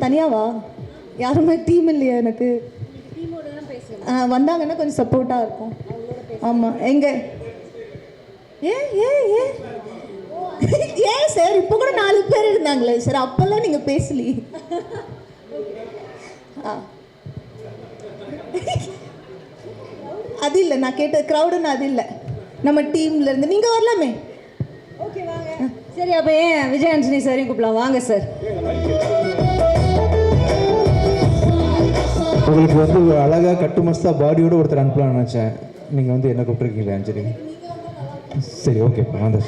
தனியாவா? யாருமே டீம் இல்லையா எனக்கு? வந்தாங்கன்னா கொஞ்சம் சப்போர்ட்டாக இருக்கும். ஆமாம் எங்கே? ஏ ஏ ஏ? ஏன் சார் இப்போ கூட நாலு பேர் இருந்தாங்களே சார் அப்போல்லாம் நீங்கள் பேசலையே. ஆ. அது இல்லை நான் கேட்ட க்ரௌடுன்னு அது இல்லை. நம்ம டீம்ல இருந்து நீங்கள் வரலாமே. ஓகே வாங்க. சரி அப்போ ஏன் விஜய் ஆண்டனி சாரையும் கூப்பிடலாம். வாங்க சார் உங்களுக்கு வந்து அழகாக கட்டு மஸ்தா பாடியோட ஒருத்தர் அனுப்பலாம்னு நினச்சேன். நீங்கள் வந்து என்ன கூப்பிட்டுருக்கீங்களே அஞ்சலி? சரி ஓகேப்பா வாங்க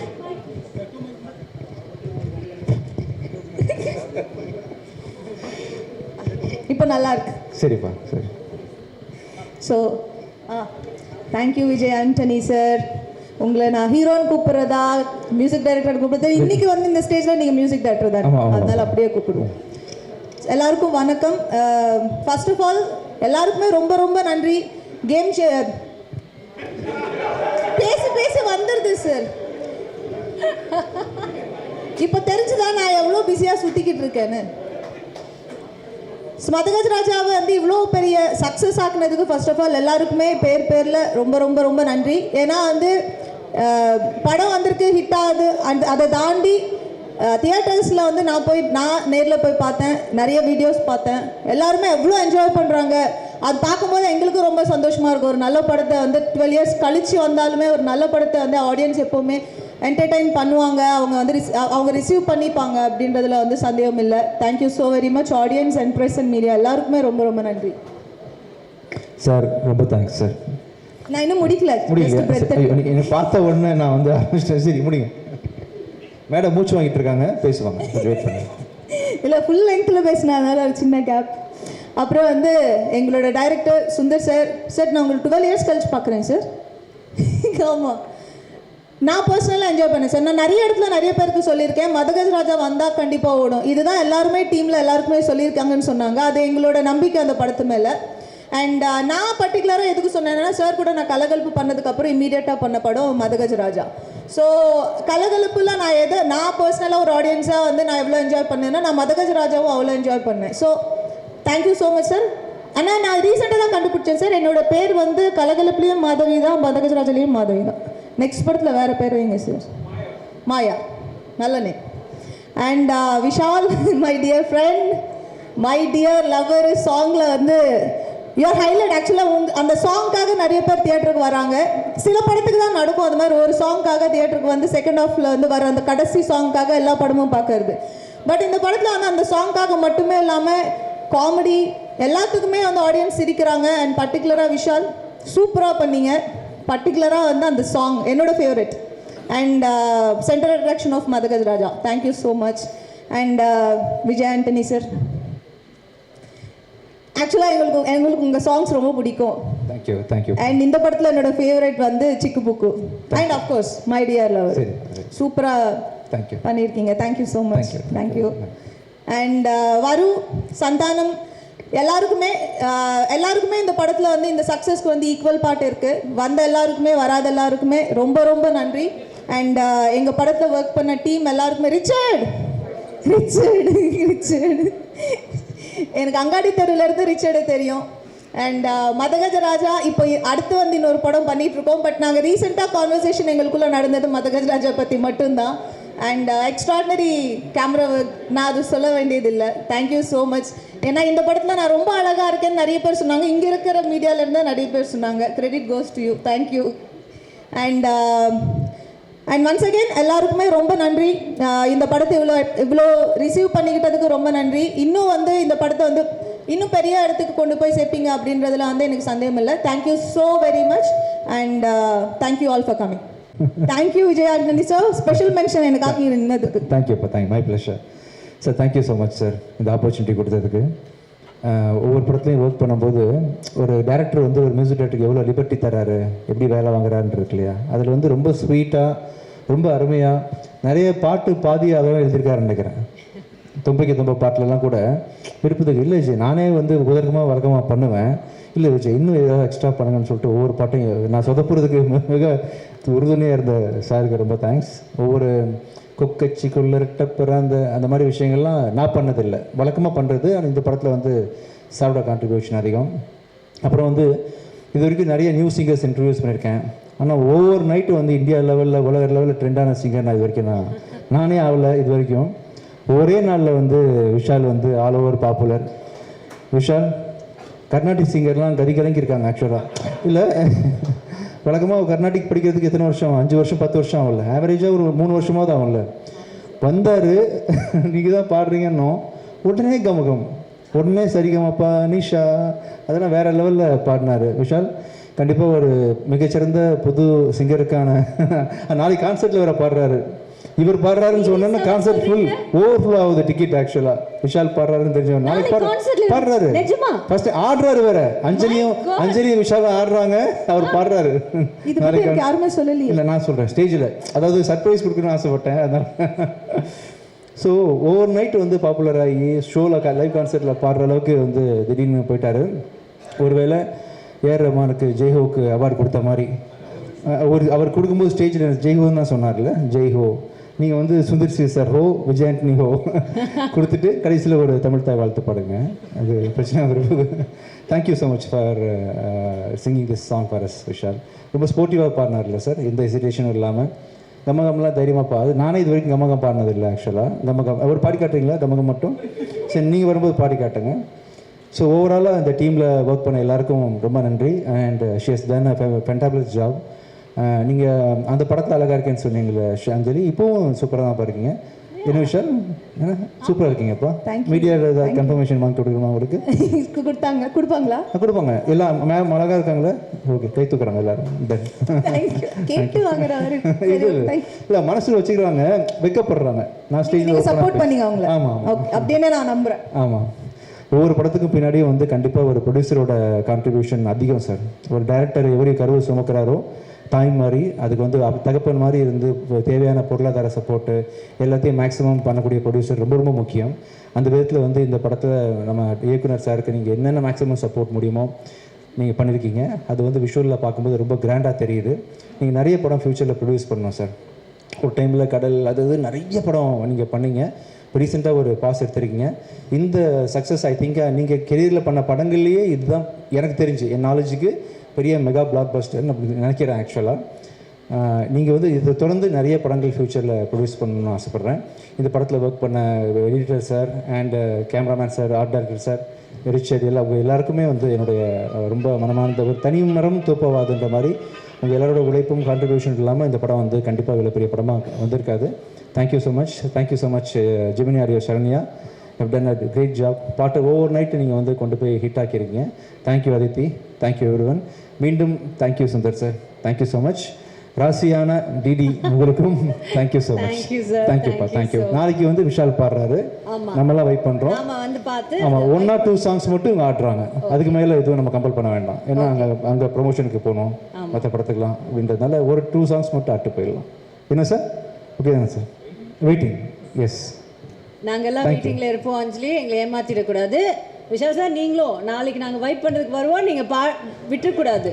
இப்போ நல்லா இருக்கு. சரிப்பா சரி. So ah thank you Vijay Antony sir உங்களை நான் ஹீரோன்னு கூப்பிட்றதா மியூசிக் டைரக்டர் கூப்பிடுறது இன்னைக்கு வந்து இந்த ஸ்டேஜில் நீங்கள் மியூசிக் டைரக்டர் தான். அதனால அப்படியே கூப்பிடுவோம். எல்லாருக்கும் வணக்கம். ஃபர்ஸ்ட் ஆஃப் ஆல் எல்லாருக்குமே ரொம்ப ரொம்ப நன்றி. கேம் பேசி பேசி வந்துடுது சார் இப்போ தெரிஞ்சுதான் நான் எவ்வளோ பிஸியாக சுற்றிக்கிட்டு இருக்கேன்னு? மதகஜ் ராஜாவை வந்து இவ்வளோ பெரிய சக்ஸஸ் ஆக்குனதுக்கு ஃபர்ஸ்ட் ஆஃப் ஆல் எல்லாருக்குமே பேர் பேரில் ரொம்ப ரொம்ப ரொம்ப நன்றி. ஏன்னா வந்து படம் வந்திருக்கு ஹிட் ஆகுது. அந்த அதை தாண்டி தியேட்டர்ஸில் வந்து நான் போய் நான் நேரில் போய் பார்த்தேன். நிறைய வீடியோஸ் பார்த்தேன். எல்லாருமே எவ்வளோ என்ஜாய் பண்ணுறாங்க அது பார்க்கும்போது எங்களுக்கும் ரொம்ப சந்தோஷமாக இருக்கும். ஒரு நல்ல படத்தை வந்து டுவெல் இயர்ஸ் கழிச்சு வந்தாலுமே ஒரு நல்ல படத்தை வந்து ஆடியன்ஸ் எப்போவுமே என்டர்டைன் பண்ணுவாங்க. அவங்க வந்து ரிஸ்- அவங்க ரிசீவ் பண்ணிப்பாங்க அப்படின்றதுல வந்து சந்தேகம் இல்லை. Thank you so very much audience and press and media எல்லாருக்குமே ரொம்ப ரொம்ப நன்றி. சார் ரொம்ப தேங்க்ஸ் சார். நான் இன்னும் முடிக்கல. முடியல என்னை பார்த்த உடனே நான் வந்து சரி முடிங்க. மேடம் மூச்சு வாங்கிட்டு இருக்காங்க. பேசுவாங்க. கொஞ்சம் வெயிட் பண்ணுங்க. இல்லை ஃபுல் லென்த்தில் பேசினதுனால ஒரு சின்ன கேப் அப்புறம் வந்து எங்களோட டைரக்டர் சுந்தர் சார் சார் நான் உங்களுக்கு டுவெல் இயர்ஸ் கழிச்சு பார்க்குறேன் சார் ஆமாம் நான் பர்சனலாக என்ஜாய் பண்ணேன் சார் நான் நிறைய இடத்துல நிறைய பேருக்கு சொல்லியிருக்கேன். மதகஜ் ராஜா வந்தால் கண்டிப்பாக ஓடும். இதுதான் எல்லாருமே டீமில் எல்லாருக்குமே சொல்லியிருக்காங்கன்னு சொன்னாங்க. அது எங்களோட நம்பிக்கை அந்த படத்து மேலே. அண்ட் நான் பர்டிகுலராக எதுக்கு சொன்னேன்னா சார் கூட நான் கலகலப்பு பண்ணதுக்கப்புறம் இம்மீடியட்டாக பண்ண படம் மதகஜ ராஜா. ஸோ கலகலப்புலாம் நான் எதை நான் பர்சனலாக ஒரு ஆடியன்ஸாக வந்து நான் எவ்வளோ என்ஜாய் பண்ணேன்னா நான் மதகஜ ராஜாவும் அவ்வளோ என்ஜாய் பண்ணேன். So thank you so much sir ஆனால் நான் ரீசெண்டாக தான் கண்டுபிடிச்சேன் சார் என்னோட பேர் வந்து கலகலப்புலேயும் மாதவி தான் மதகஜ ராஜாலையும் மாதவி தான். நெக்ஸ்ட் படத்தில் வேறு பேர் வைங்க சார் மாயா. நல்ல name and uh, Vishal my dear friend my dear lover சாங்கில் வந்து யுவர் ஹைலைட் ஆக்சுவலாக உங்க அந்த சாங்க்காக நிறைய பேர் தியேட்டருக்கு வராங்க. சில படத்துக்கு தான் நடக்கும். அது மாதிரி ஒரு சாங்க்காக தியேட்டருக்கு வந்து செகண்ட் ஹாஃபில் வந்து வர அந்த கடைசி சாங்க்காக எல்லா படமும் பார்க்கறது. பட் இந்த படத்தில் வந்து அந்த சாங்க்காக மட்டுமே இல்லாமல் காமெடி எல்லாத்துக்குமே வந்து ஆடியன்ஸ் சிரிக்கிறாங்க. அண்ட் பர்டிகுலராக விஷால் சூப்பராக பண்ணீங்க. பர்டிகுலராக வந்து அந்த சாங் என்னோட favourite and central attraction of Madhagaja Raja. Thank you so much and Vijay Antony sir ஆக்சுவலாக எங்களுக்கு எங்களுக்கு உங்கள் சாங்ஸ் ரொம்ப பிடிக்கும். தேங்க்யூ தேங்க்யூ அண்ட் இந்த படத்தில் என்னோட ஃபேவரட் வந்து Sikku Bukku and of course my dear சரி சூப்பராக தேங்க்யூ பண்ணியிருக்கீங்க. Thank you so much. Thank you and Varu Santhanam எல்லாருக்குமே uh, எல்லாருக்குமே இந்த படத்தில் வந்து இந்த சக்ஸஸ்க்கு வந்து ஈக்குவல் பார்ட் இருக்குது வந்த எல்லாருக்குமே வராத எல்லாருக்குமே ரொம்ப ரொம்ப நன்றி. அண்ட் எங்கள் படத்தில் ஒர்க் பண்ண டீம் எல்லாருக்குமே ரிச்சர்ட் ரிச்சர்டு ரிச்சர்டு எனக்கு அங்காடி தெருவிலேருந்து ரிச்சர்டு தெரியும். அண்ட் uh, மதகஜராஜா இப்போ அடுத்து வந்து இன்னொரு படம் பண்ணிகிட்ருக்கோம் இருக்கோம். பட் நாங்கள் ரீசெண்டாக கான்வர்சேஷன் எங்களுக்குள்ளே நடந்தது மதகஜராஜா பற்றி மட்டும்தான். அண்ட் எக்ஸ்ட்ராடினரி கேமரா நான் அது சொல்ல வேண்டியதில்லை. தேங்க்யூ ஸோ மச் ஏன்னா இந்த படத்தில் நான் ரொம்ப அழகாக இருக்கேன்னு நிறைய பேர் சொன்னாங்க. இங்கே இருக்கிற மீடியாவிலேருந்து நிறைய பேர் சொன்னாங்க. Credit goes to you thank you and and once again எல்லாருக்குமே ரொம்ப நன்றி. இந்த படத்தை இவ்வளோ இவ்வளோ ரிசீவ் பண்ணிக்கிட்டதுக்கு ரொம்ப நன்றி. இன்னும் வந்து இந்த படத்தை வந்து இன்னும் பெரிய இடத்துக்கு கொண்டு போய் சேர்ப்பீங்க அப்படின்றதுல வந்து எனக்கு சந்தேகம் இல்லை. Thank you so very much and thank you all for coming thank you Vijay Antony sir special mention எனக்காக நின்னதுக்கு. தேங்க்யூப்பா thank my pleasure sir thank you so much sir இந்த ஆப்பர்ச்சுனிட்டி கொடுத்ததுக்கு. ஒவ்வொரு படத்துலையும் ஒர்க் பண்ணும்போது ஒரு டேரக்டர் வந்து ஒரு மியூசிக் டேரக்டருக்கு எவ்வளோ லிபர்ட்டி தராரு எப்படி வேலை வாங்குறாருன்னு இருக்கு இல்லையா? அதில் வந்து ரொம்ப ஸ்வீட்டாக ரொம்ப அருமையாக நிறைய பாட்டு பாதியாகவே எழுதியிருக்காருன்னு நினைக்கிறேன். தும்பைக்கு தும்ப பாட்டிலலாம் கூட விருப்பத்துக்கு இல்லை விஜய் நானே வந்து உதர்க்கமாக வழக்கமாக பண்ணுவேன். இல்லை விஜய் இன்னும் ஏதாவது எக்ஸ்ட்ரா பண்ணுங்கன்னு சொல்லிட்டு ஒவ்வொரு பாட்டையும் நான் சொதப்புறதுக்கு மிக உறுதுணையாக இருந்த சாருக்கு ரொம்ப தேங்க்ஸ் ஒவ்வொரு கொக்கச்சி குள்ளரட்ட பிறந்த அந்த மாதிரி விஷயங்கள்லாம் நான் பண்ணதில்லை. வழக்கமாக பண்ணுறது ஆனால் இந்த படத்தில் வந்து சாரோட கான்ட்ரிபியூஷன் அதிகம். அப்புறம் வந்து இது வரைக்கும் நிறைய நியூ சிங்கர்ஸ் இன்டர்வியூஸ் பண்ணியிருக்கேன். ஆனால் ஒவ்வொரு நைட்டு வந்து இந்தியா லெவலில் உலக லெவலில் ட்ரெண்டான சிங்கர் நான் இது வரைக்கும் நான் நானே ஆகலை இது வரைக்கும். ஒரே நாளில் வந்து விஷால் வந்து all over popular Vishal Carnatic சிங்கர்லாம் கதி கலங்கியிருக்காங்க ஆக்சுவலாக இல்லை வழக்கமாக கர்நாடிக் படிக்கிறதுக்கு எத்தனை வருஷம்? அஞ்சு வருஷம் பத்து வருஷம் ஆகல. ஆவரேஜாக ஒரு மூணு வருஷமாக தான் ஆகல. வந்தார். நீங்கள் தான் பாடுறீங்கன்னோ உடனே கமகம். உடனே சரிகமப்பா நிஷா அதெல்லாம் வேற லெவலில் பாடினார். விஷால் கண்டிப்பாக ஒரு மிகச்சிறந்த புது சிங்கருக்கான நாளைக்கு கான்சர்ட்டில் வேறு பாடுறாரு. இவர் பாடுறாருன்னு சொன்னோன்னா கான்சர்ட் ஃபுல் ஓவர்ஃப்ளோ ஆகுது டிக்கெட் ஆக்சுவலாக விஷால் பாடுறாருன்னு தெரிஞ்சவன் நாளைக்கு பாடு- பாடுறாரு? ஃபர்ஸ்ட் ஆடுறாரு வேற. அஞ்சலியும் அஞ்சலியும் விஷாலும் ஆடுறாங்க. அவர் பாடுறாரு. எனக்கு யாருமே சொல்லலையே. இல்லை நான் சொல்கிறேன் ஸ்டேஜில் அதாவது சர்ப்ரைஸ் கொடுக்கணும்னு ஆசைப்பட்டேன். அதனால. ஸோ ஓவர் நைட் வந்து பாப்புலர் ஆகி ஷோவில் லைவ் கான்சர்ட்டில் பாடுற அளவுக்கு வந்து திடீர்னு போயிட்டாரு. ஒருவேளை ஏஆர் ரஹ்மானுக்கு ஜெய்ஹோக்கு அவார்டு கொடுத்த மாதிரி. ஒரு அவர் கொடுக்கும்போது ஸ்டேஜில் ஜெய்ஹோன்னு தான் சொன்னார்ல. ஜெய்ஹோ. நீங்கள் வந்து சுந்தர் சி சார் ஹோ விஜயாண்டனி ஹோ கொடுத்துட்டு கடைசியில் ஒரு தமிழ் தாய் வாழ்த்து பாடுங்க. அது பிரச்சனை வருது thank you so much for singing this song for us Vishal. ரொம்ப ஸ்போர்ட்டிவாக பாடினார்ல சார். எந்த ஹெசிடேஷனும் இல்லாமல் கமகம்லாம் தைரியமாக பாடு. நானே இது வரைக்கும் கமகம் பாடினதில்லை ஆக்சுவலாக கமகம் அவர் பாடி காட்டுறீங்களா? கமகம் மட்டும்? சரி நீங்கள் வரும்போது பாடி காட்டுங்க. ஸோ ஓவராலாக இந்த டீமில் ஒர்க் பண்ண எல்லாருக்கும் ரொம்ப நன்றி. And she's done fantabulous job நீங்கள் அந்த படத்தில் அழகாக இருக்கேன்னு சொன்னீங்களே ஷ- அஞ்சலி இப்போவும் சூப்பராக தான் பாருக்கீங்க. என்ன விஷயம்? சூப்பராக இருக்கீங்கப்பா. மீடியாவில் ஏதாவது கன்ஃபர்மேஷன் வாங்கி கொடுக்கணுமா உங்களுக்கு? கொடுத்தாங்க. கொடுப்பாங்களா? கொடுப்பாங்க. எல்லாம் மேம் அழகாக இருக்காங்களா? ஓகே கை தூக்குறாங்க எல்லாரும். இல்லை. இல்லை மனசில் வச்சுக்கிறாங்க. வெக்கப்படுறாங்க. நான் ஸ்டேஜில் சப்போர்ட் பண்ணீங்க அவங்கள ஆமாம் அப்படின்னு நான் நம்புறேன். ஆமாம் ஒவ்வொரு படத்துக்கும் பின்னாடியும் வந்து கண்டிப்பாக ஒரு ப்ரொடியூசரோட கான்ட்ரிபியூஷன் அதிகம் சார் ஒரு டைரக்டர் எப்படி கருவை சுமக்கிறாரோ தாய் மாதிரி அதுக்கு வந்து தகப்பன் மாதிரி இருந்து தேவையான பொருளாதார சப்போர்ட்டு எல்லாத்தையும் மேக்ஸிமம் பண்ணக்கூடிய ப்ரொடியூசர் ரொம்ப ரொம்ப முக்கியம். அந்த விதத்தில் வந்து இந்த படத்தில் நம்ம இயக்குனர் சாருக்கு நீங்கள் என்னென்ன மேக்ஸிமம் சப்போர்ட் முடியுமோ நீங்கள் பண்ணியிருக்கீங்க அது வந்து விஷுவலில் பார்க்கும்போது ரொம்ப கிராண்டாக தெரியுது. நீங்கள் நிறைய படம் ஃப்யூச்சரில் ப்ரொடியூஸ் பண்ணணும் சார் ஒரு டைமில் கடல் அது இது நிறைய படம் நீங்கள் பண்ணீங்க. ரீசெண்டாக ஒரு பாஸ் எடுத்திருக்கீங்க. இந்த சக்ஸஸ் ஐ திங்க் நீங்கள் கெரியரில் பண்ண படங்கள்லேயே இதுதான் எனக்கு தெரிஞ்சு என் நாலேஜுக்கு பெரிய மெகா பிளாக் பஸ்டர்னு அப்படி நினைக்கிறேன் ஆக்சுவலாக நீங்கள் வந்து இதை தொடர்ந்து நிறைய படங்கள் ஃப்யூச்சரில் ப்ரொடியூஸ் பண்ணணும்னு ஆசைப்பட்றேன். இந்த படத்தில் ஒர்க் பண்ண editor sir and cameraman sir art director sir Richard எல்லாம் அவங்க எல்லாருக்குமே வந்து என்னுடைய ரொம்ப மனமார்ந்த ஒரு தனி மரம் தூப்பவாதுன்ற மாதிரி உங்கள் எல்லாரோட உழைப்பும் கான்ட்ரிபியூஷன் இல்லாமல் இந்த படம் வந்து கண்டிப்பாக இவ்வளோ பெரிய படமாக வந்திருக்காது thank you so much thank you so much chimney ஆரியோ Saranya. Have done a great job பாட்டு ஓவர் நைட்டு நீங்கள் வந்து கொண்டு போய் hit ஆக்கியிருக்கீங்க. Thank you Aditi thank you every மீண்டும் thank you Sundar sir thank you so much ராசியான DD உங்களுக்கும் thank you so much. தேங்க்யூப்பா thank you நாளைக்கு வந்து விஷால் பாடுறாரு. நம்மளாம் வெயிட் பண்ணுறோம் ஆமாம் ஒன் ஆர் டூ சாங்ஸ் மட்டும் இவங்க ஆடுறாங்க. அதுக்கு மேலே எதுவும் நம்ம கம்பல் பண்ண வேண்டாம். ஏன்னா அங்கே அங்கே ப்ரொமோஷனுக்கு போகணும். மற்ற படத்துக்குலாம் அப்படின்றதுனால ஒரு டூ சாங்ஸ் மட்டும் ஆட்டு போயிடலாம். என்ன சார் ஓகே தானே சார் வெயிட்டிங் எஸ் நாங்கெல்லாம் மீட்டிங்ல இருப்போம் அஞ்சலி. எங்களை ஏமாத்திடக்கூடாது. விஷால் சார் நீங்களும் நாளைக்கு நாங்க வைப் பண்றதுக்கு வருவோம். நீங்க பா விட்டுறக்கூடாது.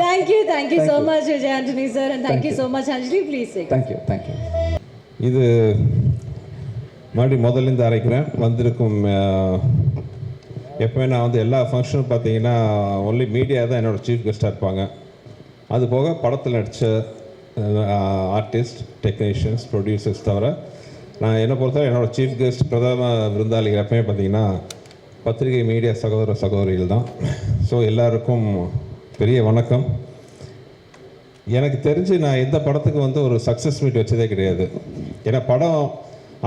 Thank you thank you so much Vijay Antony sir and thank you so much Anjali please thank you thank you இது மறுபடியும் முதல்லேருந்து அரைக்கிறேன். வந்திருக்கும் எப்பவுமே நான் வந்து எல்லா ஃபங்க்ஷனும் பார்த்தீங்கன்னா ஒன்லி மீடியா தான் என்னோட சீஃப் கெஸ்ட்டாக இருப்பாங்க. அது போக படத்தில் நடித்த ஆர்டிஸ்ட் டெக்னீஷியன்ஸ் ப்ரொடியூசர்ஸ் தவிர நான் என்னை பொறுத்தவரை என்னோடய சீஃப் கெஸ்ட் பிரதம விருந்தாளிகள் எப்பவுமே பார்த்தீங்கன்னா பத்திரிகை மீடியா சகோதர சகோதரிகள் தான். ஸோ எல்லாருக்கும் பெரிய வணக்கம். எனக்கு தெரிஞ்சு நான் எந்த படத்துக்கு வந்து ஒரு சக்ஸஸ் மீட் வச்சதே கிடையாது. ஏன்னா படம்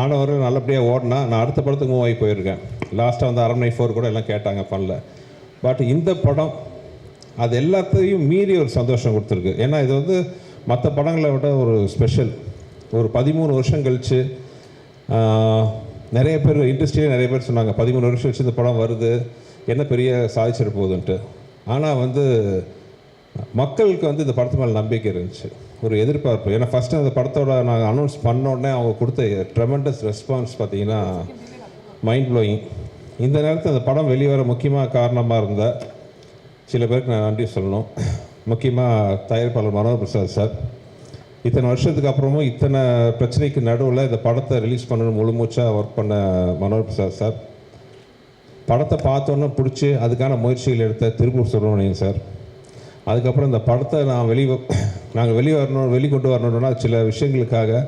ஆனவர் நல்லபடியாக ஓடினா நான் அடுத்த படத்துக்கு மூவ் ஆகி போயிருக்கேன். லாஸ்ட்டாக வந்து அரண்மனை ஃபோர் கூட எல்லாம் கேட்டாங்க பண்ணல பட் இந்த படம் அது எல்லாத்தையும் மீறி ஒரு சந்தோஷம் கொடுத்துருக்கு. ஏன்னா இது வந்து மற்ற படங்களை விட ஒரு ஸ்பெஷல் ஒரு பதிமூணு வருஷம் கழித்து நிறைய பேர் இண்டஸ்ட்ரியிலே நிறைய பேர் சொன்னாங்க பதிமூணு வருஷம் கழிச்சு இந்த படம் வருது என்ன பெரிய சாதிச்சிட போகுதுன்ட்டு. ஆனால் வந்து மக்களுக்கு வந்து இந்த படத்து மேலே நம்பிக்கை இருந்துச்சு. ஒரு எதிர்பார்ப்பு. ஏன்னா ஃபஸ்ட்டு அந்த படத்தோட நாங்கள் அனௌன்ஸ் பண்ண உடனே அவங்க கொடுத்த ட்ரெமெண்டஸ் ரெஸ்பான்ஸ் பார்த்தீங்கன்னா மைண்ட் ப்ளோயிங் இந்த நேரத்தில் அந்த படம் வெளிவர முக்கியமாக காரணமாக இருந்த சில பேருக்கு நான் நன்றி சொல்லணும். முக்கியமாக தயாரிப்பாளர் மனோகர் பிரசாத் சார். இத்தனை வருஷத்துக்கு அப்புறமும் இத்தனை பிரச்சனைக்கு நடுவில் இந்த படத்தை ரிலீஸ் பண்ணணும் முழுமூச்சாக ஒர்க் பண்ண மனோகர் பிரசாத் சார். படத்தை பார்த்தோன்னே பிடிச்சி அதுக்கான முயற்சிகள் எடுத்த திருப்பூர் சுப்பிரமணியன் சார். அதுக்கப்புறம் இந்த படத்தை நான் வெளி நாங்கள் வெளியே வரணும் வெளிக்கொண்டு வரணும்னா சில விஷயங்களுக்காக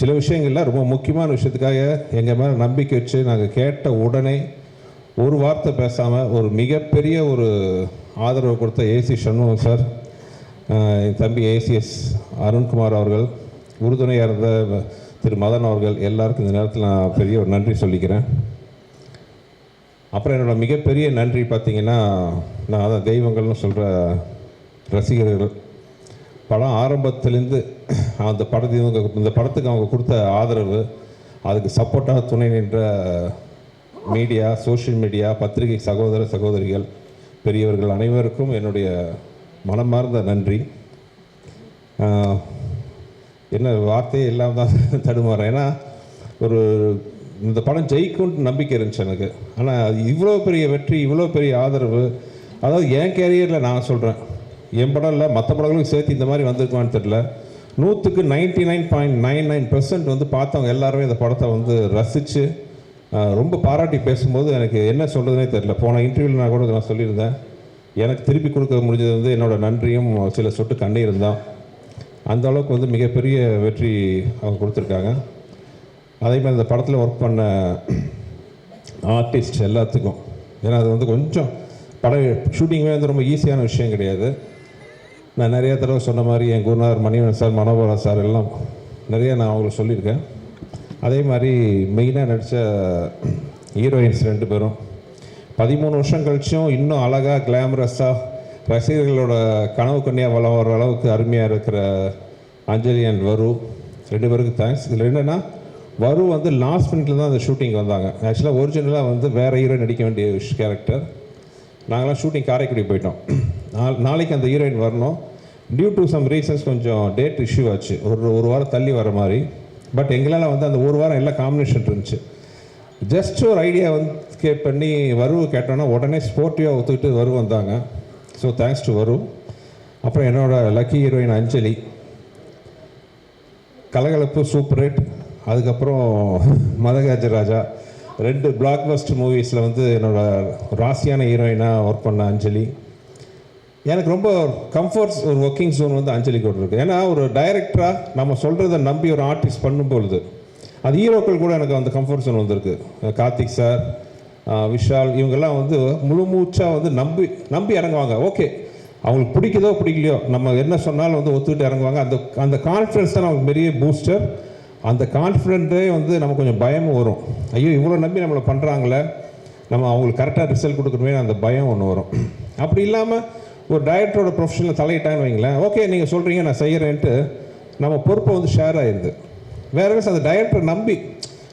சில விஷயங்கள்லாம் ரொம்ப முக்கியமான விஷயத்துக்காக எங்கள் மேலே நம்பிக்கை வச்சு நாங்கள் கேட்ட உடனே ஒரு வார்த்தை பேசாமல் ஒரு மிகப்பெரிய ஒரு ஆதரவு கொடுத்த ஏசி சண்முகம் சார் என் தம்பி ஏசிஎஸ் அருண்குமார் அவர்கள் உறுதுணையாக இருந்த திரு மதன் அவர்கள் எல்லாருக்கும் இந்த நேரத்தில் நான் பெரிய ஒரு நன்றி சொல்லிக்கிறேன். அப்புறம் என்னோடய மிகப்பெரிய நன்றி பார்த்தீங்கன்னா நான் அதான் தெய்வங்கள்னு சொல்கிற ரசிகர்கள். படம் ஆரம்பத்துலேருந்து அந்த படத்தை இந்த படத்துக்கு அவங்க கொடுத்த ஆதரவு அதுக்கு சப்போர்ட்டாக துணை நின்ற மீடியா சோஷியல் மீடியா பத்திரிகை சகோதர சகோதரிகள் பெரியவர்கள் அனைவருக்கும் என்னுடைய மனமார்ந்த நன்றி. என்ன வார்த்தையே இல்லாமல் தான் தடுமாறேன் ஏன்னா ஒரு இந்த படம் ஜெயிக்கும்னு நம்பிக்கை இருந்துச்சு எனக்கு. ஆனால் இவ்வளோ பெரிய வெற்றி இவ்வளோ பெரிய ஆதரவு. அதாவது என் கேரியரில் நான் சொல்கிறேன் என் படம் இல்லை மற்ற படங்களுக்கும் சேர்த்து இந்த மாதிரி வந்திருக்குமான்னு தெரில நூற்றுக்கு ninety nine point nine nine வந்து பார்த்தவங்க எல்லாருமே இந்த படத்தை வந்து ரசித்து ரொம்ப பாராட்டி பேசும்போது எனக்கு என்ன சொல்கிறதுனே தெரில போன இன்டர்வியூவில் நான் கூட நான் சொல்லியிருந்தேன். எனக்கு திருப்பி கொடுக்க முடிஞ்சது வந்து என்னோட நன்றியும் சில சொட்டு கண்ணீர் தான். அந்த அளவுக்கு வந்து மிகப்பெரிய வெற்றி அவங்க கொடுத்துருக்காங்க. அதே மாதிரி இந்த படத்தில் ஒர்க் பண்ண ஆர்டிஸ்ட் எல்லாத்துக்கும். ஏன்னா அது வந்து கொஞ்சம் பட ஷூட்டிங்குமே வந்து ரொம்ப ஈஸியான விஷயம் கிடையாது. நான் நிறைய தடவை சொன்ன மாதிரி என் குருநாதர் மணிவன் சார் மனோகரன் சார் எல்லாம் நிறைய நான் அவங்களுக்கு சொல்லியிருக்கேன். அதே மாதிரி மெயினாக நடித்த ஹீரோயின்ஸ் ரெண்டு பேரும். பதிமூணு வருஷம் கழிச்சும் இன்னும் அழகாக கிளாமரஸாக ரசிகர்களோட கனவு கண்ணியாக வளம் வர அளவுக்கு அருமையாக இருக்கிற அஞ்சலி அண்ட் வரு. ரெண்டு பேருக்கு தேங்க்ஸ் இதில் என்னென்னா வரு வந்து லாஸ்ட் மினிட்ல தான் அந்த ஷூட்டிங் வந்தாங்க. ஆக்சுவலாக ஒரிஜினலாக வந்து வேறு ஹீரோ நடிக்க வேண்டிய கேரக்டர் நாங்களாம் ஷூட்டிங் காரைக்குடி போயிட்டோம். நாள் நாளைக்கு அந்த ஹீரோயின் வரணும். டியூ டு சம் ரீசன்ஸ் கொஞ்சம் டேட் இஷ்யூ ஆச்சு. ஒரு ஒரு வாரம் தள்ளி வர மாதிரி. பட் எங்களால் வந்து அந்த ஒரு வாரம் எல்லாம் காம்பினேஷன் இருந்துச்சு. ஜஸ்ட் ஒரு ஐடியா வந்து கேட் பண்ணி வருவு கேட்டோன்னா உடனே ஸ்போர்ட்டிவாக ஒத்துக்கிட்டு வருவு வந்தாங்க. ஸோ தேங்க்ஸ் டு வரு. அப்புறம் என்னோடய லக்கி ஹீரோயின் அஞ்சலி. கலகலப்பு சூப்பர் ஹிட் அதுக்கப்புறம் மதகாஜ ராஜா. ரெண்டு பிளாக் பஸ்ட் மூவிஸில் வந்து என்னோடய ராசியான ஹீரோயினாக ஒர்க் பண்ண அஞ்சலி. எனக்கு ரொம்ப கம்ஃபர்ட்ஸ் ஒரு ஒர்க்கிங் ஜோன் வந்து அஞ்சலி கூட இருக்குது ஏன்னா ஒரு டைரக்டராக நம்ம சொல்கிறத நம்பி ஒரு ஆர்டிஸ்ட் பண்ணும்பொழுது அது ஹீரோக்கள் கூட எனக்கு அந்த கம்ஃபர்ட் ஜோன் வந்திருக்கு. கார்த்திக் சார் விஷால் இவங்கெல்லாம் வந்து முழு மூச்சாக வந்து நம்பி நம்பி இறங்குவாங்க. ஓகே அவங்களுக்கு பிடிக்குதோ பிடிக்கலையோ நம்ம என்ன சொன்னாலும் வந்து ஒத்துக்கிட்டு இறங்குவாங்க. அந்த அந்த கான்ஃபிடன்ஸ் தான் அவங்களுக்கு பெரிய பூஸ்டர் அந்த கான்ஃபிடென்ட்டே வந்து நமக்கு கொஞ்சம் பயமும் வரும். ஐயோ இவ்வளோ நம்பி நம்மளை பண்ணுறாங்களே நம்ம அவங்களுக்கு கரெக்டாக ரிசல்ட் கொடுக்கணுமே அந்த பயம் ஒன்று வரும். அப்படி இல்லாமல் ஒரு டைரக்டரோட ப்ரொஃபஷனில் தலையிட்டான்னு வைங்களேன். ஓகே நீங்கள் சொல்கிறீங்க நான் செய்கிறேன்ட்டு நம்ம பொறுப்பை வந்து ஷேர் ஆயிடுது வேற அந்த டைரக்டர் நம்பி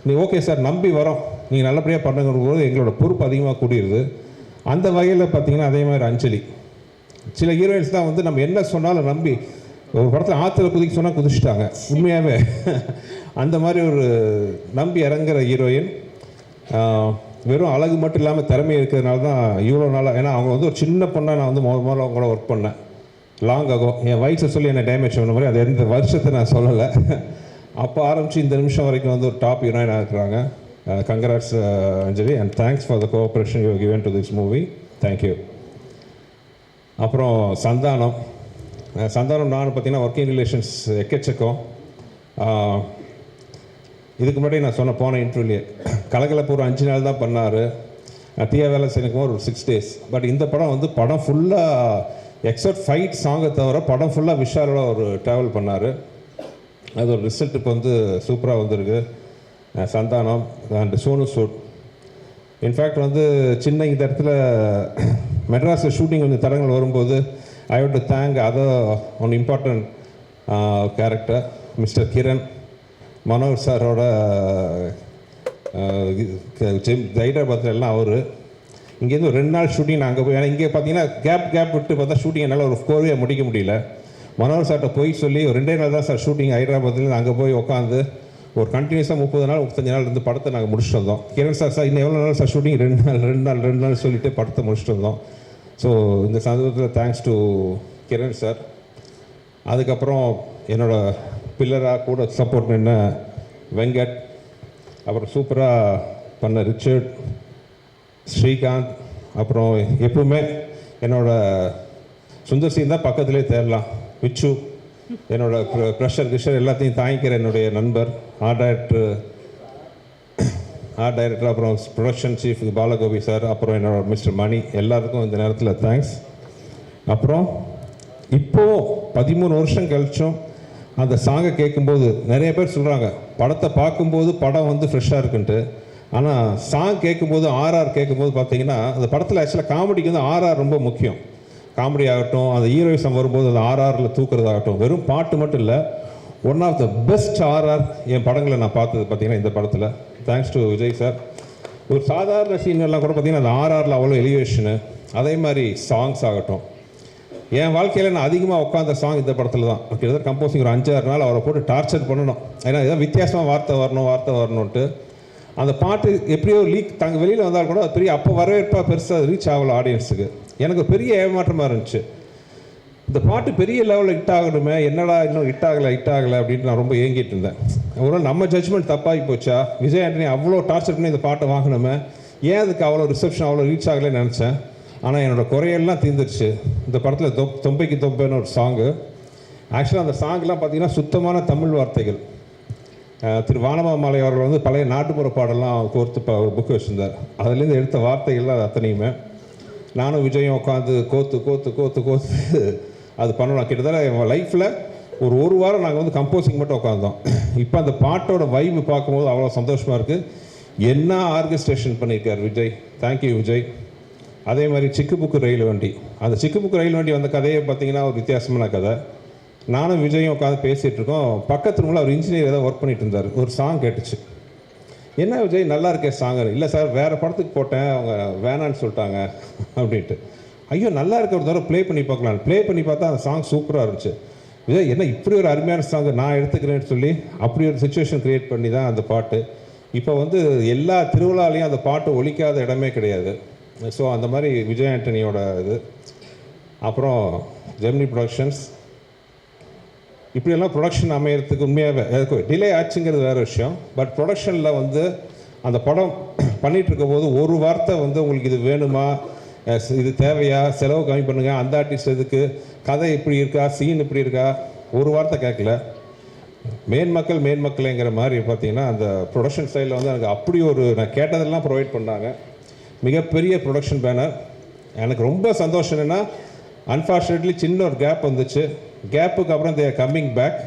நீ ஓகே சார் நம்பி வரோம். நீங்கள் நல்லபடியாக பண்ணுங்கிற போது எங்களோட பொறுப்பு அதிகமாக கூடியிருது அந்த வகையில் பார்த்தீங்கன்னா அதே மாதிரி அஞ்சலி. சில ஹீரோயின்ஸ் தான் வந்து நம்ம என்ன சொன்னாலும் நம்பி ஒரு படத்தில் ஆற்றுல குதிக்க சொன்னால் குதிச்சிட்டாங்க. உண்மையாகவே அந்த மாதிரி ஒரு நம்பி இறங்குற ஹீரோயின் வெறும் அழகு மட்டும் இல்லாமல் திறமை இருக்கிறதுனால தான் இவ்வளோ நாளாக ஏன்னா அவங்க வந்து ஒரு சின்ன பொண்ணாக நான் வந்து முதல் முதல்ல அவங்க கூட ஒர்க் பண்ணேன். லாங் ஆகும் என் வயசை சொல்லி என்னை டேமேஜ் பண்ண மாதிரி அது எந்த வருஷத்தை நான் சொல்லலை. அப்போ ஆரம்பித்து இந்த நிமிஷம் வரைக்கும் வந்து ஒரு டாப் யூனாக இருக்கிறாங்க. Uh, congrats uh, Anjali and thanks for the cooperation you given to this movie thank you அப்புறம் சந்தானம். Uh, சந்தானம் நான் பார்த்தீங்கன்னா ஒர்க்கிங் ரிலேஷன்ஸ் எக்கச்சக்கம். இதுக்கு முன்னாடி நான் சொன்ன போன இன்டர்வியூலேயே கலகலப்பு ஒரு அஞ்சு நாள் தான் பண்ணார். தீய வேலை செய்யணும் ஒரு சிக்ஸ் டேஸ் பட் இந்த படம் வந்து படம் ஃபுல்லாக எக்ஸப்ட் ஃபைட் சாங்கை தவிர படம் ஃபுல்லாக விஷாலோட ஒரு ட்ராவல் பண்ணார். அது ஒரு ரிசல்ட் இப்போ வந்து சூப்பராக வந்திருக்கு. Santhanam and Sonu Sood in fact வந்து சின்ன இந்த இடத்துல மெட்ராஸில் ஷூட்டிங் கொஞ்சம் தடங்கள் வரும்போது I have to thank other one important character mister Kiran Manohar சாரோட ஹைதராபாத்தில் எல்லாம் அவர். இங்கேருந்து ஒரு ரெண்டு நாள் ஷூட்டிங் அங்கே போய் ஏன்னா இங்கே பார்த்தீங்கன்னா கேப் கேப் விட்டு பார்த்தா ஷூட்டிங் என்னால் ஒரு கோர்வையாக முடிக்க முடியல. மனோகர் சார்கிட்ட போய் சொல்லி ஒரு ரெண்டே நாள் தான் சார் ஷூட்டிங் ஹைதராபாத்தில் அங்கே போய் உட்காந்து ஒரு கண்டினியூஸாக முப்பது நாள் முப்பத்தஞ்சு நாள் இருந்து படத்தை நாங்கள் முடிச்சுட்டு வந்தோம். கிரண் சார் சார் இன்னும் எவ்வளோ நாள் சார் ஷூட்டிங்? ரெண்டு நாள் ரெண்டு நாள் ரெண்டு நாள் சொல்லிவிட்டு படத்தை முடிச்சுட்டு வந்தோம். ஸோ இந்த சந்தர்ப்பத்தில் தேங்க்ஸ் டு கிரண் சார். அதுக்கப்புறம் என்னோடய பில்லராக கூட சப்போர்ட் நின்ன வெங்கட் அப்புறம் சூப்பராக பண்ண ரிச்சர்ட் ஸ்ரீகாந்த் அப்புறம் எப்பவுமே என்னோட சுந்தர் சிங் தான் பக்கத்துலேயே தேடலாம் விச்சு என்னோட ப்ரெஷர் கிஷர் எல்லாத்தையும் தாங்கிக்கிற என்னுடைய நண்பர் ஆர்ட் டைரக்டர் ஆர்ட் டைரக்டர் அப்புறம் ப்ரொடக்ஷன் சீஃப் பாலகோபி சார் அப்புறம் என்னோட மிஸ்டர் மணி எல்லாருக்கும் இந்த நேரத்தில் தேங்க்ஸ் அப்புறம் இப்போ பதிமூணு வருஷம் கழிச்சும் அந்த சாங்கை கேட்கும்போது நிறைய பேர் சொல்கிறாங்க படத்தை பார்க்கும்போது படம் வந்து ஃப்ரெஷ்ஷாக இருக்குன்ட்டு. ஆனால் சாங் கேட்கும்போது ஆர்ஆர் கேட்கும்போது பார்த்தீங்கன்னா அந்த படத்தில் ஆக்சுவலாக காமெடிக்கு வந்து ஆர்ஆர் ரொம்ப முக்கியம். காமெடி ஆகட்டும் அந்த ஹீரோயிசம் வரும்போது அந்த ஆர்ஆரில் தூக்குறதாகட்டும் வெறும் பாட்டு மட்டும் இல்லை one of the best RR என் படங்களை நான் பார்த்தது பார்த்தீங்கன்னா இந்த படத்தில். தேங்க்ஸ் டு விஜய் சார் ஒரு சாதாரண சீன் எல்லாம் கூட பார்த்தீங்கன்னா அந்த ஆர்ஆரில் அவ்வளோ எலிவேஷனு அதே மாதிரி சாங்ஸ் ஆகட்டும். என் வாழ்க்கையில் நான் அதிகமாக உட்காந்த சாங் இந்த படத்தில் தான் கிட்டத்தட்ட கம்போசிங் ஒரு அஞ்சாறு நாள் அவரை போட்டு டார்ச்சர் பண்ணணும். ஏன்னா ஏதாவது வித்தியாசமாக வார்த்தை வரணும் வார்த்தை வரணுன்ட்டு அந்த பாட்டு எப்படியோ லீக் தாங்க வெளியில் வந்தால் கூட அது பெரிய அப்போ வரவேற்பாக பெருசாக ரீச் ஆகல ஆடியன்ஸுக்கு எனக்கு பெரிய ஏமாற்றமாக இருந்துச்சு. இந்த பாட்டு பெரிய லெவலில் ஹிட் ஆகணுமே என்னடா இன்னும் ஹிட் ஆகலை ஹிட் ஆகலை அப்படின்னு நான் ரொம்ப ஏங்கிட்டு இருந்தேன். ஒரு நம்ம ஜட்ஜ்மெண்ட் தப்பாகி போச்சா? விஜய் ஆண்டனி அவ்வளோ டார்ச்சர் பண்ணி இந்த பாட்டை வாங்கணுமே ஏன் அதுக்கு அவ்வளோ ரிசப்ஷன் அவ்வளோ ரீச் ஆகலைன்னு நினச்சேன். ஆனால் என்னோட குறையெல்லாம் தீர்ந்துருச்சு. இந்த படத்தில் தொ தொம்பைக்கு தொம்பைன்னு ஒரு சாங்கு ஆக்சுவலாக அந்த சாங்லாம் பார்த்திங்கன்னா சுத்தமான தமிழ் வார்த்தைகள். திரு வானமாமலை அவர்கள் வந்து பழைய நாட்டுப்புற பாடலாம் கோர்த்து ஒரு புக்கு வச்சுருந்தார். அதுலேருந்து எடுத்த வார்த்தைகள்லாம் அது அத்தனையுமே. நானும் விஜயும் உட்காந்து கோத்து கோத்து கோத்து கோத்து அது பண்ணணும் கிட்டத்தட்ட என் லைஃப்பில் ஒரு ஒரு வாரம் நாங்கள் வந்து கம்போசிங் மட்டும் உட்காந்தோம் இப்போ அந்த பாட்டோட வைப்பு பார்க்கும்போது அவ்வளோ சந்தோஷமாக இருக்குது என்ன ஆர்கஸ்ட்ரேஷன் பண்ணியிருக்கார் விஜய்? தேங்க்யூ விஜய். அதே மாதிரி சிக்கு புக்கு ரயில் வண்டி. அந்த சிக்கு புக்கு ரயில் வண்டி வந்த கதையை பார்த்தீங்கன்னா ஒரு வித்தியாசமான கதை. நானும் விஜயும் உட்காந்து பேசிகிட்டு இருக்கோம். பக்கத்து ரூமில் அவர் இன்ஜினியர் ஏதாவது ஒர்க் பண்ணிட்டு இருந்தார். ஒரு சாங் கேட்டுச்சு. என்ன விஜய் நல்லா இருக்கே சாங் இல்லை சார் வேறு படத்துக்கு போட்டேன். அவங்க வேணான்னு சொல்லிட்டாங்க. அப்படின்ட்டு. ஐயோ நல்லா இருக்க. ஒரு தடவை ப்ளே பண்ணி பார்க்கலாம். ப்ளே பண்ணி பார்த்தா அந்த சாங் சூப்பராக இருந்துச்சு. விஜய் என்ன இப்படி ஒரு அருமையான சாங் நான் எடுத்துக்கிறேன்னு சொல்லி அப்படி ஒரு சுச்சுவேஷன் க்ரியேட் பண்ணி தான் அந்த பாட்டு. இப்போ வந்து எல்லா திருவிழாலையும் அந்த பாட்டு ஒழிக்காத இடமே கிடையாது. ஸோ அந்த மாதிரி விஜய் ஆண்டனியோட இது. அப்புறம் ஜெமினி ப்ரொடக்ஷன்ஸ் இப்படியெல்லாம் ப்ரொடக்ஷன் அமையறதுக்கு உண்மையாகவே டிலே ஆச்சுங்கிறது வேறு விஷயம். பட் ப்ரொடக்ஷனில் வந்து அந்த படம் பண்ணிட்டு இருக்கும்போது ஒரு வார்த்தை வந்து உங்களுக்கு இது வேணுமா? இது தேவையா? செலவு கம்மி பண்ணுங்கள் அந்த ஆர்டிஸ்ட் எதுக்கு? கதை இப்படி இருக்கா? சீன் இப்படி இருக்கா? ஒரு வார்த்தை கேட்கல. மேன் மக்கள் மேன் மக்கள்ங்கிற மாதிரி பார்த்தீங்கன்னா அந்த ப்ரொடக்ஷன் சைடில் வந்து எனக்கு அப்படி ஒரு நான் கேட்டதெல்லாம் ப்ரொவைட் பண்ணாங்க. மிகப்பெரிய ப்ரொடக்ஷன் பேனர் எனக்கு ரொம்ப சந்தோஷம் என்னென்னா அன்ஃபார்ச்சுனேட்லி சின்ன ஒரு கேப் வந்துச்சு. கேப்புக்கு அப்புறம் தேர் கம்மிங் பேக்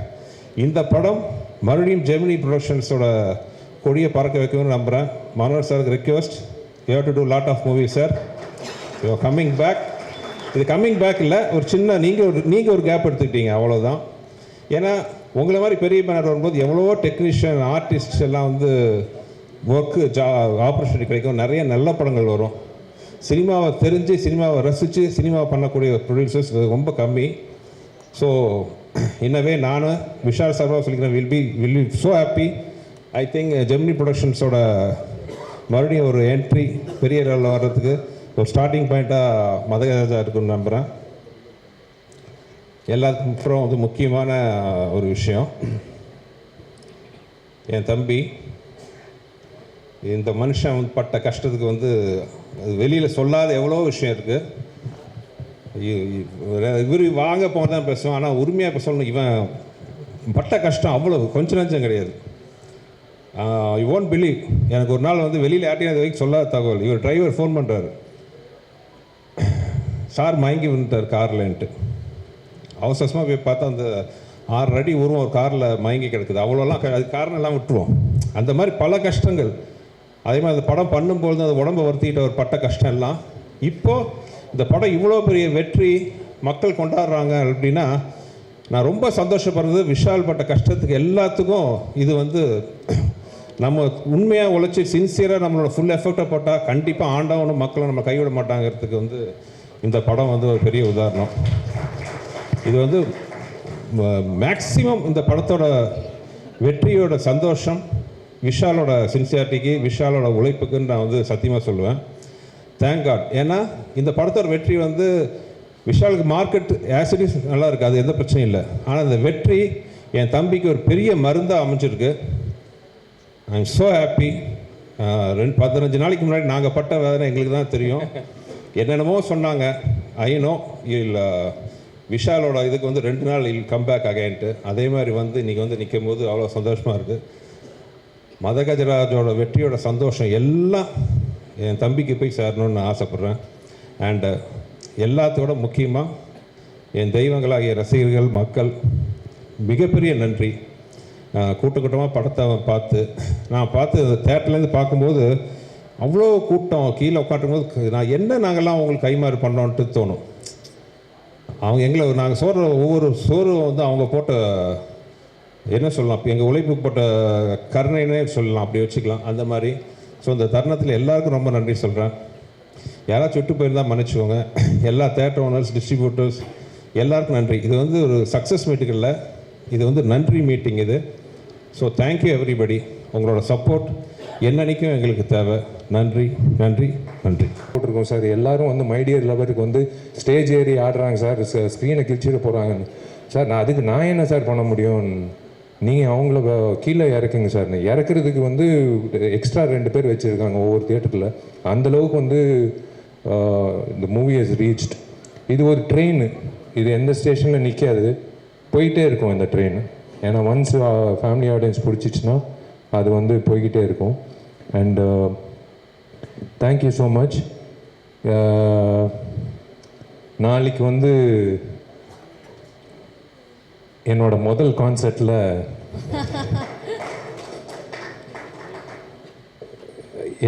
இந்த படம் மறுபடியும் ஜெமினி ப்ரொடக்ஷன்ஸோட கொடியை பறக்க வைக்கணும்னு நம்புகிறேன் மனோர் சாருக்கு request you to do lot of movie sir you coming back இது கம்மிங் பேக் இல்லை ஒரு சின்ன நீங்கள் ஒரு நீங்கள் ஒரு கேப் எடுத்துக்கிட்டீங்க அவ்வளோதான் ஏன்னா உங்களை மாதிரி பெரிய பேனர் வரும்போது எவ்வளவோ டெக்னீஷியன் ஆர்டிஸ்ட் எல்லாம் வந்து ஒர்க்கு ஜா ஆப்பர்ச்சுனிட்டி கிடைக்கும். நிறைய நல்ல படங்கள் வரும். சினிமாவை தெரிஞ்சு சினிமாவை ரசித்து சினிமா பண்ணக்கூடிய ப்ரொடியூசர்ஸ் ரொம்ப கம்மி. ஸோ இன்னவே நானும் விஷால் சர்மா சொல்லிக்கிறேன் will be will be so happy I think Gemini ப்ரொடக்ஷன்ஸோட மறுபடியும் ஒரு என்ட்ரி பெரிய லெவலில் வர்றதுக்கு ஒரு ஸ்டார்டிங் பாயிண்ட்டாக மதகராஜா இருக்குன்னு நம்புகிறேன் எல்லாத்துக்கும் அப்புறம் வந்து முக்கியமான ஒரு விஷயம். என் தம்பி இந்த மனுஷன் வந்து பட்ட கஷ்டத்துக்கு வந்து வெளியில் சொல்லாத எவ்வளோ விஷயம் இருக்குது இவர் வாங்க போக தான் பேசுவோம் ஆனால் உரிமையாக இப்போ சொல்லணும் இவன் பட்ட கஷ்டம் அவ்வளவு கொஞ்சம் நஞ்சம் கிடையாது. ஐ ஓன்ட் பிலீவ் எனக்கு ஒரு நாள் வந்து வெளியில் யார்ட்டையும் அது வரைக்கும் சொல்லாத தகவல். இவர் டிரைவர் ஃபோன் பண்ணுறாரு சார் மயங்கி வந்துட்டார் கார்லன்ட்டு. அவசரமாக போய் பார்த்தா அந்த ஆறு அடி உருவம் ஒரு காரில் மயங்கி கிடக்குது. அவ்வளோலாம் க- அது காரணம் எல்லாம் விட்டுருவோம். அந்த மாதிரி பல கஷ்டங்கள். அதே மாதிரி அந்த படம் பண்ணும்போது அது உடம்பை வருத்திக்கிட்ட ஒரு பட்ட கஷ்டம் எல்லாம் இப்போ இந்த படம் இவ்வளோ பெரிய வெற்றி மக்கள் கொண்டாடுறாங்க அப்படின்னா நான் ரொம்ப சந்தோஷப்படுறது விஷால் பட்ட கஷ்டத்துக்கு எல்லாத்துக்கும் இது வந்து நம்ம உண்மையாக உழைச்சி சின்சியராக நம்மளோட ஃபுல் எஃபர்ட்டை போட்டால் கண்டிப்பாக ஆண்டவனும் மக்களும் நம்ம கைவிட மாட்டாங்கிறதுக்கு வந்து இந்த படம் வந்து ஒரு பெரிய உதாரணம். இது வந்து மேக்ஸிமம் இந்த படத்தோட வெற்றியோட சந்தோஷம் விஷாலோட சின்சியாரிட்டிக்கு விஷாலோட உழைப்புக்குன்னு நான் வந்து சத்தியமாக சொல்லுவேன். தேங்க் காட் ஏன்னா இந்த படத்தோட வெற்றி வந்து விஷாலுக்கு மார்க்கெட் ஆசிடிஸ் நல்லா இருக்குது அது எந்த பிரச்சனையும் இல்லை. ஆனால் இந்த வெற்றி என் தம்பிக்கு ஒரு பெரிய மருந்தாக அமைஞ்சிருக்கு. ஐ எம் ஸோ ஹாப்பி ரெண்டு பதினஞ்சு நாளைக்கு முன்னாடி நாங்கள் பட்ட வேதனை எங்களுக்கு தான் தெரியும். என்னென்னமோ சொன்னாங்க. ஐநோ இல்லை விஷாலோட இதுக்கு வந்து ரெண்டு நாள் இல் கம் பேக் அகைன்ட்டு அதே மாதிரி வந்து இன்றைக்கி வந்து நிற்கும் போது அவ்வளோ சந்தோஷமாக இருக்குது மதகஜராஜோட வெற்றியோட சந்தோஷம் எல்லாம் என் தம்பிக்கு போய் சேரணும்னு நான் ஆசைப்பட்றேன். அண்டு uh, எல்லாத்தோட முக்கியமாக என் தெய்வங்களாகிய ரசிகர்கள் மக்கள் மிகப்பெரிய நன்றி. கூட்டம் கூட்டமாக படத்தை பார்த்து நான் பார்த்து தேட்டர்லேருந்து பார்க்கும்போது அவ்வளோ கூட்டம் கீழே உட்காந்தும்போது நான் என்ன நாங்கள்லாம் அவங்களுக்கு கைமாறு பண்ணோன்ட்டு தோணும். அவங்க எங்களை நாங்கள் சோறு ஒவ்வொரு சோறு வந்து அவங்க போட்ட என்ன சொல்லலாம்? எங்கள் உழைப்புக்கு போட்ட கருணைன்னே சொல்லலாம். அப்படி வச்சுக்கலாம். அந்த மாதிரி. ஸோ இந்த தருணத்தில் எல்லாருக்கும் ரொம்ப நன்றி சொல்கிறேன் யாராச்சும் விட்டு போயிருந்தால் மன்னிச்சுக்கோங்க. எல்லா தேட்டர் ஓனர்ஸ் டிஸ்ட்ரிபியூட்டர்ஸ் எல்லாருக்கும் நன்றி. இது வந்து ஒரு சக்ஸஸ் மீட்டிங் இல்லை. இது வந்து நன்றி மீட்டிங் இது. ஸோ தேங்க்யூ எவ்ரிபடி உங்களோட சப்போர்ட் என்னன்னைக்கும் எங்களுக்கு தேவை. நன்றி நன்றி நன்றி. போட்டிருக்கோம் சார். எல்லாரும் வந்து மைடியர் லவருக்கு வந்து ஸ்டேஜ் ஏறி ஆடுறாங்க சார். ஸ்க்ரீனை கிழிச்சிட்டு போகிறாங்கன்னு சார் நான் அதுக்கு நான் என்ன சார் பண்ண முடியும்? நீங்கள் அவங்கள கீழே இறக்குங்க சார். இறக்குறதுக்கு வந்து எக்ஸ்ட்ரா ரெண்டு பேர் வச்சுருக்காங்க ஒவ்வொரு தியேட்டரில் அந்தளவுக்கு வந்து இந்த மூவி ஹஸ் ரீச்ட் இது ஒரு ட்ரெயின் இது எந்த ஸ்டேஷனில் நிற்காது போயிட்டே இருக்கும் இந்த ட்ரெயின் ஏன்னா ஒன்ஸ் ஃபேமிலி ஆடியன்ஸ் பிடிச்சிச்சுன்னா அது வந்து போய்கிட்டே இருக்கும். அண்ட் தேங்க்யூ ஸோ மச் நாளைக்கு வந்து என்னோட முதல் கான்சர்ட்டில்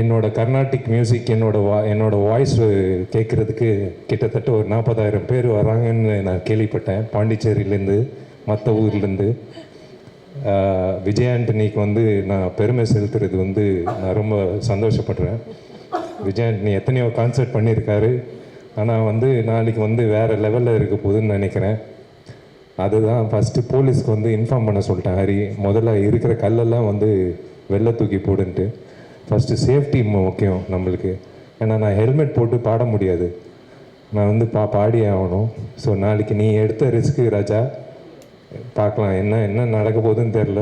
என்னோட கர்நாடிக் மியூசிக் என்னோட வா என்னோட வாய்ஸ் கேட்குறதுக்கு கிட்டத்தட்ட ஒரு நாற்பதாயிரம் பேர் வராங்கன்னு நான் கேள்விப்பட்டேன். பாண்டிச்சேரியிலேருந்து மற்ற ஊர்லேருந்து. விஜய் ஆண்டனிக்கு வந்து நான் பெருமை செலுத்துறது வந்து நான் ரொம்ப சந்தோஷப்படுறேன். விஜய் ஆண்டனி எத்தனையோ கான்சர்ட் பண்ணியிருக்காரு. ஆனால் வந்து நாளைக்கு வந்து வேறு லெவலில் இருக்க போகுதுன்னு நினைக்கிறேன். அதுதான் ஃபஸ்ட்டு போலீஸ்க்கு வந்து இன்ஃபார்ம் பண்ண சொல்லிட்டேன் ஹரி. முதல்ல இருக்கிற கல்லெல்லாம் வந்து வெளில தூக்கி போடுன்ட்டு. ஃபஸ்ட்டு சேஃப்டி முக்கியம் நம்மளுக்கு. ஏன்னா நான் ஹெல்மெட் போட்டு பாட முடியாது. நான் வந்து பா பாடியே ஆகணும். ஸோ நாளைக்கு நீ எடுத்த ரிஸ்க்கு ராஜா பார்க்கலாம். என்ன என்ன நடக்க போகுதுன்னு தெரில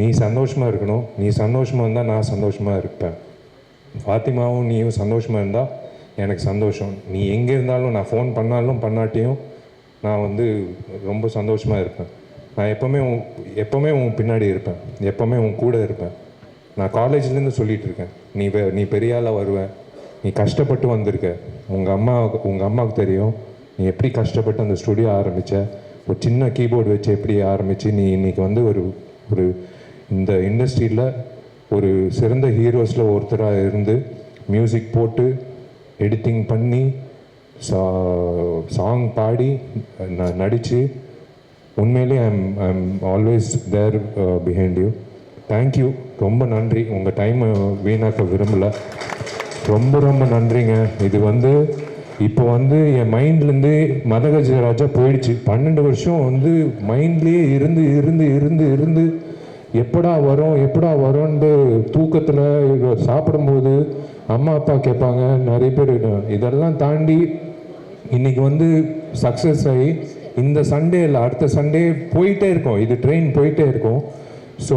நீ சந்தோஷமாக இருக்கணும். நீ சந்தோஷமாக இருந்தால் நான் சந்தோஷமாக இருப்பேன். ஃபாத்திமாவும் நீயும் சந்தோஷமாக இருந்தால் எனக்கு சந்தோஷம். நீ எங்கே இருந்தாலும் நான் ஃபோன் பண்ணாலும் பண்ணாட்டியும் நான் வந்து ரொம்ப சந்தோஷமாக இருப்பேன். நான் எப்போவுமே உன் எப்போவுமே உன் பின்னாடி இருப்பேன். எப்போவுமே உன் கூட இருப்பேன். நான் காலேஜ்லேருந்து சொல்லிகிட்டு இருக்கேன். நீ பெ- நீ பெரிய ஆளாக வருவ. நீ கஷ்டப்பட்டு வந்திருக்க. உங்கள் அம்மாவுக்கு உங்கள் அம்மாவுக்கு தெரியும். நீ எப்படி கஷ்டப்பட்டு அந்த ஸ்டுடியோ ஆரம்பித்த ஒரு சின்ன கீபோர்டு வச்சு எப்படி ஆரம்பித்து நீ இன்றைக்கி வந்து ஒரு ஒரு இந்த இண்டஸ்ட்ரியில் ஒரு சிறந்த ஹீரோஸில் ஒருத்தராக இருந்து மியூசிக் போட்டு எடிட்டிங் பண்ணி சா சாங் பாடி நான் நடித்து உண்மையிலே I'm I'm always there behind you thank you ரொம்ப நன்றி. உங்கள் டைமை வீணாக்க விரும்பலை. ரொம்ப ரொம்ப நன்றிங்க. இது வந்து இப்போ வந்து என் மைண்ட்லேருந்து மதகஜராஜா போயிடுச்சு. பன்னெண்டு வருஷம் வந்து மைண்ட்லேயே இருந்து இருந்து இருந்து இருந்து எப்படா வரும் எப்படா வரும்ன்ட்டு தூக்கத்தில் சாப்பிடும்போது அம்மா அப்பா கேட்பாங்க நிறைய பேர் இதெல்லாம் தாண்டி இன்னைக்கு வந்து சக்ஸஸ் ஆகி இந்த சண்டே இல்லை அடுத்த சண்டே போயிட்டே இருக்கும். இது ட்ரெயின் போயிட்டே இருக்கும். So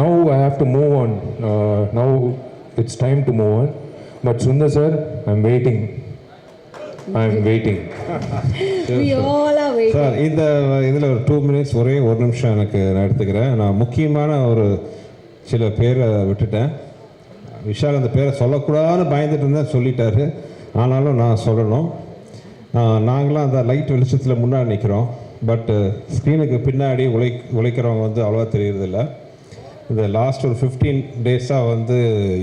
now I have to move on now it's time to move on but Sundar sir I am waiting I am waiting. Sir இந்த இதில் ஒரு டூ மினிட்ஸ் ஒரே ஒரு நிமிஷம் எனக்கு நான் எடுத்துக்கிறேன். நான் முக்கியமான ஒரு சில பேரை விட்டுட்டேன். விஷால் அந்த பேரை சொல்லக்கூடாதுன்னு பயந்துட்டு இருந்தேன் சொல்லிட்டாரு. ஆனாலும் நான் சொல்லணும். நாங்களாம் அந்த லைட் வெளிச்சத்தில் முன்னாடி நிற்கிறோம் பட்டு ஸ்க்ரீனுக்கு uh, பின்னாடி உழை உழைக்கிறவங்க வந்து அவ்வளோவா தெரியறதில்ல. இந்த லாஸ்ட் ஒரு ஃபிஃப்டீன் டேஸாக வந்து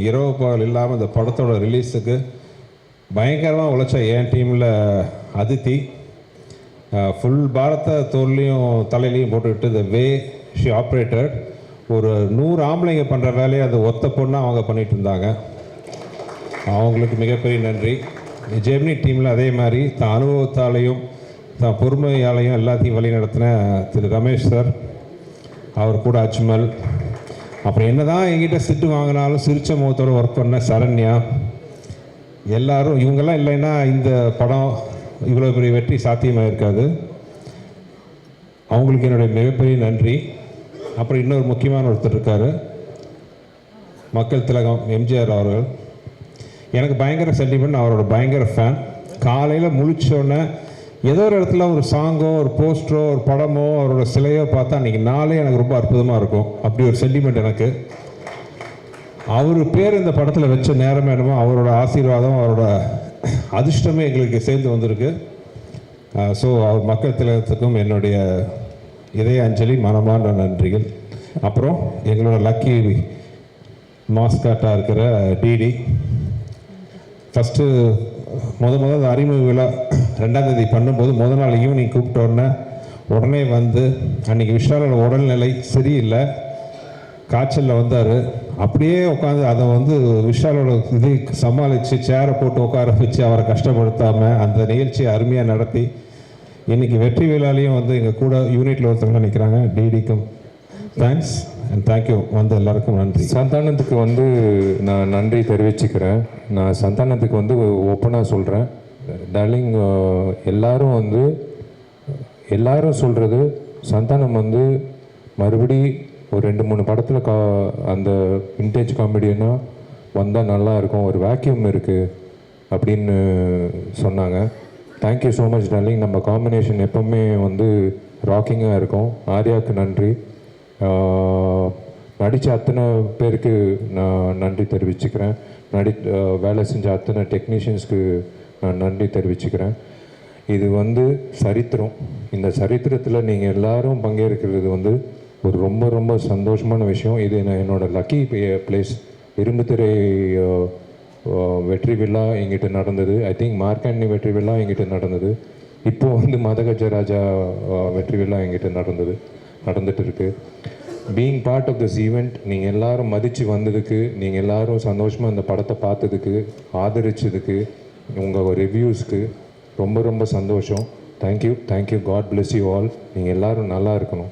இரவு பகல் இல்லாமல் இந்த படத்தோட ரிலீஸுக்கு பயங்கரமாக உழைச்ச என் டீமில் அதித்தி ஃபுல் பாரத்தை தோல்லையும் தலையிலையும் போட்டுக்கிட்டு த வே ஷி ஆப்ரேட்டட் ஒரு நூறு ஆம்பளைங்க பண்ணுற வேலையை அது ஒத்த பொண்ணாக அவங்க பண்ணிட்டு இருந்தாங்க. அவங்களுக்கு மிகப்பெரிய நன்றி. ஜெமினி டீமில் அதே மாதிரி தான் அனுபவத்தாலையும் தான் பொறுமையாலையும் எல்லாத்தையும் வழி நடத்தின திரு ரமேஷ் சார் அவர் கூட அஜ்மல். அப்புறம் என்ன தான் எங்கிட்ட சிட்டு வாங்கினாலும் சிரிச்ச முகத்தோட ஒர்க் பண்ண சரண்யா. எல்லாரும் இவங்கெல்லாம் இல்லைன்னா இந்த படம் இவ்வளோ பெரிய வெற்றி சாத்தியமாக இருக்காது அவங்களுக்கு என்னுடைய மிகப்பெரிய நன்றி. அப்புறம் இன்னொரு முக்கியமான ஒருத்தர் இருக்கார். மக்கள் திலகம் எம்ஜிஆர் அவர்கள். எனக்கு பயங்கர சென்டிமெண்ட் அவரோட பயங்கர ஃபேன் காலையில் முழிச்சோடனே ஏதோ ஒரு இடத்துல ஒரு சாங்கோ ஒரு போஸ்டரோ ஒரு படமோ அவரோட சிலையோ பார்த்தா அன்றைக்கி நாளே எனக்கு ரொம்ப அற்புதமாக இருக்கும். அப்படி ஒரு சென்டிமெண்ட் எனக்கு. அவர் பேர் இந்த படத்தில் வச்ச நேரம் என்னமோ அவரோட ஆசீர்வாதம் அவரோட அதிர்ஷ்டமே எங்களுக்கு சேர்ந்து வந்திருக்கு. ஸோ அவர் மக்கள் திலகத்துக்கும் என்னுடைய இதய அஞ்சலி மனமான நன்றிகள். அப்புறம் எங்களோட லக்கி மாஸ்காட்டாக இருக்கிற டிடி ஃபஸ்ட்டு முத முதல் அறிமுக விழா ரெண்டாம் தேதி பண்ணும்போது முத நாள் ஈவினிங் கூப்பிட்ட உடனே உடனே வந்து அன்றைக்கி விஷாலோட உடல்நிலை சரியில்லை. காய்ச்சலில் வந்தார். அப்படியே உட்காந்து அதை வந்து விஷாலோட இது சமாளித்து சேரை போட்டு உட்கார வச்சு அவரை கஷ்டப்படுத்தாமல் அந்த நிகழ்ச்சியை அருமையாக நடத்தி இன்னைக்கு வெற்றி விழாலையும் வந்து எங்கள் கூட யூனிட்டில் ஒருத்தவங்க நிற்கிறாங்க டிடிக்கும் தேங்க்ஸ் அண்ட் தேங்க்யூ வந்து எல்லாருக்கும் நன்றி. சந்தானத்துக்கு வந்து நான் நன்றி தெரிவிச்சுக்கிறேன். நான் சந்தானத்துக்கு வந்து ஓப்பனாக சொல்கிறேன் டார்லிங் எல்லாரும் வந்து எல்லாரும் சொல்கிறது சந்தானம் வந்து மறுபடி ஒரு ரெண்டு மூணு படத்தில் கா அந்த விண்டேஜ் காமெடியனா வந்தால் நல்லா இருக்கும் ஒரு வேக்யூம் இருக்குது அப்படின்னு சொன்னாங்க. Thank you so much darling நம்ம காம்பினேஷன் எப்போவுமே வந்து ராக்கிங்காக இருக்கும். ஆர்யாவுக்கு நன்றி. நடித்த அத்தனை பேருக்கு நான் நன்றி தெரிவிச்சுக்கிறேன். நடி வேலை செஞ்ச அத்தனை டெக்னீஷியன்ஸ்க்கு நான் நன்றி தெரிவிச்சுக்கிறேன். இது வந்து சரித்திரம். இந்த சரித்திரத்தில் நீங்கள் எல்லாரும் பங்கேற்கிறது வந்து ஒரு ரொம்ப ரொம்ப சந்தோஷமான விஷயம். இது நான் என்னோட லக்கி பிளேஸ் இரும்புத்திரை வெற்றி விழா எங்கிட்ட நடந்தது. ஐ திங்க் மார்க்காண்டி வெற்றி விழா எங்கிட்ட நடந்தது. இப்போ வந்து மதகஜராஜா வெற்றி விழா எங்கிட்ட நடந்தது நடந்துட்டு இருக்கு. Being part of this event நீங்கள் எல்லாரும் மதித்து வந்ததுக்கு நீங்கள் எல்லாரும் சந்தோஷமாக இந்த படத்தை பார்த்ததுக்கு ஆதரிச்சதுக்கு உங்கள் ரிவ்யூஸ்க்கு ரொம்ப ரொம்ப சந்தோஷம். Thank you thank you God bless you all நீங்கள் எல்லோரும் நல்லா இருக்கணும்.